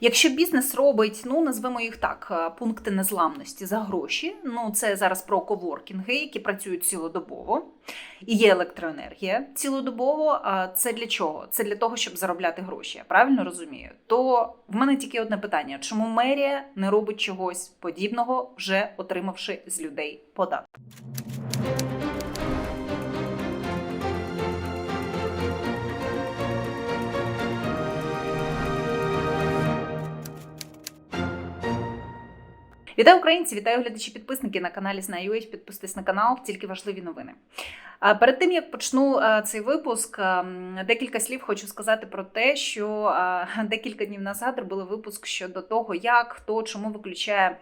Якщо бізнес робить, ну назвемо їх так, е, пункти незламності за гроші. Ну це зараз про коворкінги, які працюють цілодобово, і є електроенергія цілодобово. А це для чого? Це для того, щоб заробляти гроші. Я правильно розумію? То в мене тільки одне питання: чому мерія не робить чогось подібного, вже отримавши з людей податки? Вітаю українці, вітаю глядачі підписники на каналі Знаю.ua. Підписуйтесь на канал, тільки важливі новини. Перед тим як почну цей випуск, декілька слів хочу сказати про те, що декілька днів назад робили випуск щодо того, як хто чому виключає.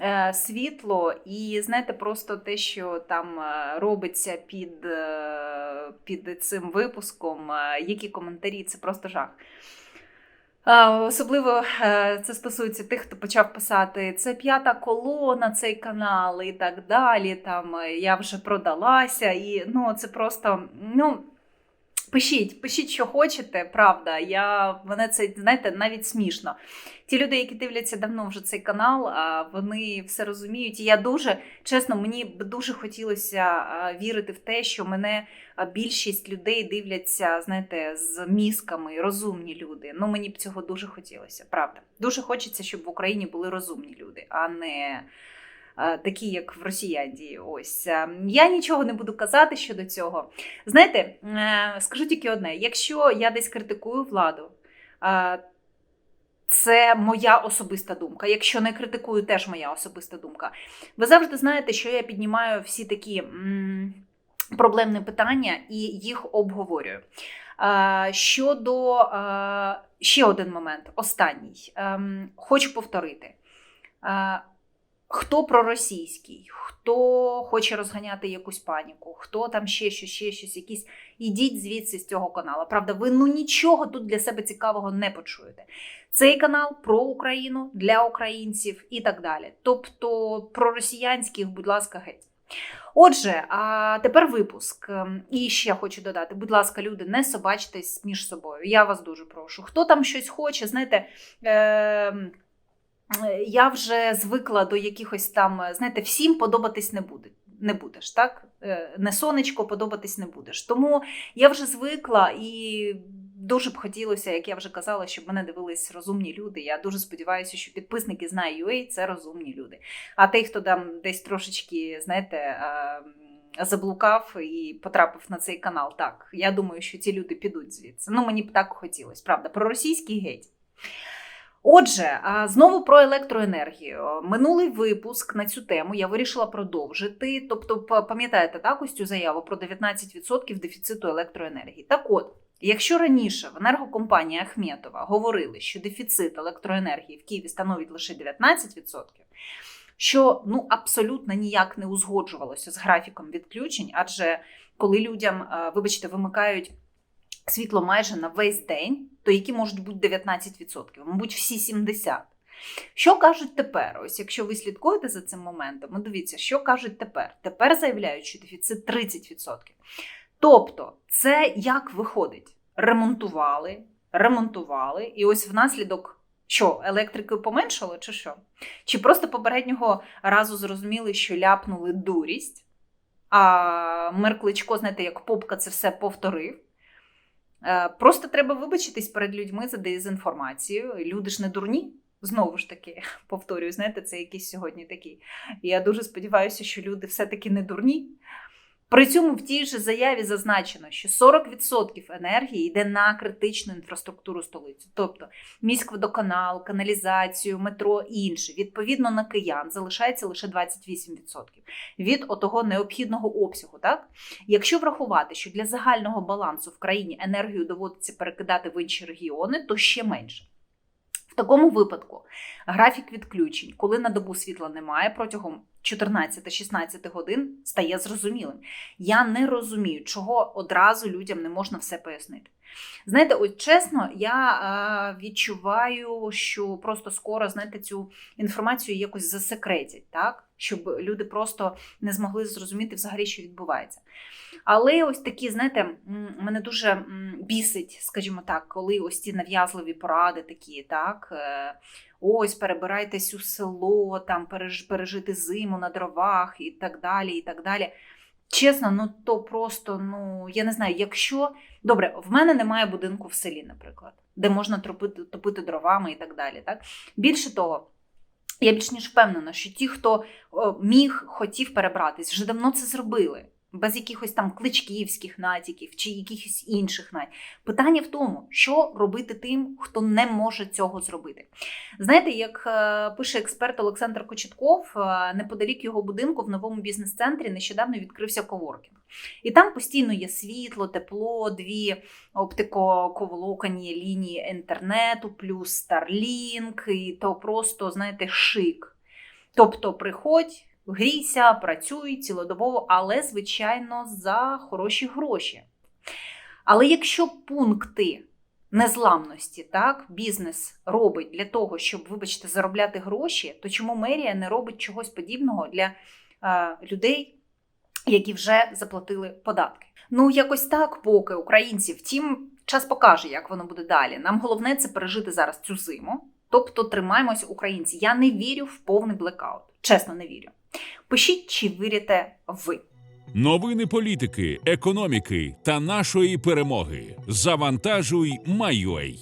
е, Світло, і знаєте, просто те, що там робиться під, е, під цим випуском, які коментарі, це просто жах. Особливо е, це стосується тих, хто почав писати це п'ята колона, цей канал і так далі. Там я вже продалася, і ну це просто ну. Пишіть, пишіть, що хочете, правда. Я мене це знаєте навіть смішно. Ті люди, які дивляться давно вже цей канал, вони все розуміють. І я дуже чесно, мені б дуже хотілося вірити в те, що мене більшість людей дивляться, знаєте, з мізками, розумні люди. Ну мені б цього дуже хотілося, правда. Дуже хочеться, щоб в Україні були розумні люди, а не. Е, Такі, як в Росіянді, ось Е, я нічого не буду казати щодо цього. Знаєте, е, скажу тільки одне: якщо я десь критикую владу, е, це моя особиста думка. Якщо не критикую, теж моя особиста думка. Ви завжди знаєте, що я піднімаю всі такі проблемні питання і їх обговорюю. Щодо ще один момент, останній. Ем, Хочу повторити. Хто проросійський, хто хоче розганяти якусь паніку, хто там ще щось, ще щось, якісь. Ідіть звідси з цього каналу. Правда, ви ну нічого тут для себе цікавого не почуєте. Цей канал про Україну для українців і так далі. Тобто про росіянських, будь ласка, геть. Отже, а тепер випуск. І ще хочу додати: будь ласка, люди, не собачтесь між собою. Я вас дуже прошу. Хто там щось хоче, знаєте. Е- я вже звикла до якихось там, знаєте, всім подобатись не буде. Не будеш, так? Е, Не сонечко подобатись не будеш. Тому я вже звикла і дуже б хотілося, як я вже казала, щоб мене дивились розумні люди. Я дуже сподіваюся, що підписники знає UA це розумні люди. А той, хто там десь трошечки, знаєте, е, заблукав і потрапив на цей канал, так, я думаю, що ці люди підуть звідси. Ну, мені б так хотілося, правда, про російський геть. Отже, знову про електроенергію. Минулий випуск на цю тему я вирішила продовжити. Тобто, пам'ятаєте так, ось цю заяву про 19% дефіциту електроенергії. Так от, якщо раніше в енергокомпанії Ахметова говорили, що дефіцит електроенергії в Києві становить лише 19%, що ну абсолютно ніяк не узгоджувалося з графіком відключень, адже коли людям, вибачте, вимикають світло майже на весь день, то які можуть бути 19%, мабуть, всі 70%. Що кажуть тепер? Ось якщо ви слідкуєте за цим моментом, ну дивіться, що кажуть тепер? Тепер заявляють, що дефіцит 30%. Тобто, це як виходить? Ремонтували, ремонтували, і ось внаслідок. Що, електрикою поменшало, чи що? Чи просто попереднього разу зрозуміли, що ляпнули дурість, а мер Кличко, знаєте, як попка це все повторив. Е, Просто треба вибачитись перед людьми за дезінформацію. Люди ж не дурні. Знову ж таки, повторюю, знаєте, це якийсь сьогодні такий. Я дуже сподіваюся, що люди все-таки не дурні. При цьому в тій же заяві зазначено, що 40% енергії йде на критичну інфраструктуру столиці, тобто міськводоканал, каналізацію, метро і інше. Відповідно на киян залишається лише 28% від отого необхідного обсягу. Так, якщо врахувати, що для загального балансу в країні енергію доводиться перекидати в інші регіони, то ще менше. В такому випадку графік відключень, коли на добу світла немає протягом 14-16 годин, стає зрозумілим. Я не розумію, чого одразу людям не можна все пояснити. Знаєте, от чесно, я е, відчуваю, що просто скоро знаєте, цю інформацію якось засекретять, так? Щоб люди просто не змогли зрозуміти взагалі, що відбувається. Але ось такі, знаєте, мене дуже бісить, скажімо так, коли ось ці нав'язливі поради такі, так. е, Ось перебирайтесь у село, там пережити зиму на дровах і так далі. і так далі. Чесно, ну то просто, ну я не знаю, якщо добре, в мене немає будинку в селі, наприклад, де можна топити, топити дровами і так далі. Так? Більше того, я більш ніж впевнена, що ті, хто міг, хотів перебратись, вже давно це зробили. Без якихось там кличківських натяків чи якихось інших натяків. Питання в тому, що робити тим, хто не може цього зробити. Знаєте, як е, пише експерт Олександр Кочетков, е, неподалік його будинку в новому бізнес-центрі нещодавно відкрився коворкінг. І там постійно є світло, тепло, дві оптико-коволокані лінії інтернету, плюс Starlink, і то просто, знаєте, шик. Тобто, приходь, грійся, працюй цілодобово, але, звичайно, за хороші гроші. Але якщо пункти незламності, так, бізнес робить для того, щоб, вибачте, заробляти гроші, то чому мерія не робить чогось подібного для е, людей, які вже заплатили податки? Ну, якось так, поки українці. Втім, час покаже, як воно буде далі. Нам головне це пережити зараз цю зиму. Тобто тримаємось українці. Я не вірю в повний блекаут. Чесно, не вірю. Пишіть, чи вірите ви. Новини політики, економіки та нашої перемоги. Завантажуй, Майой.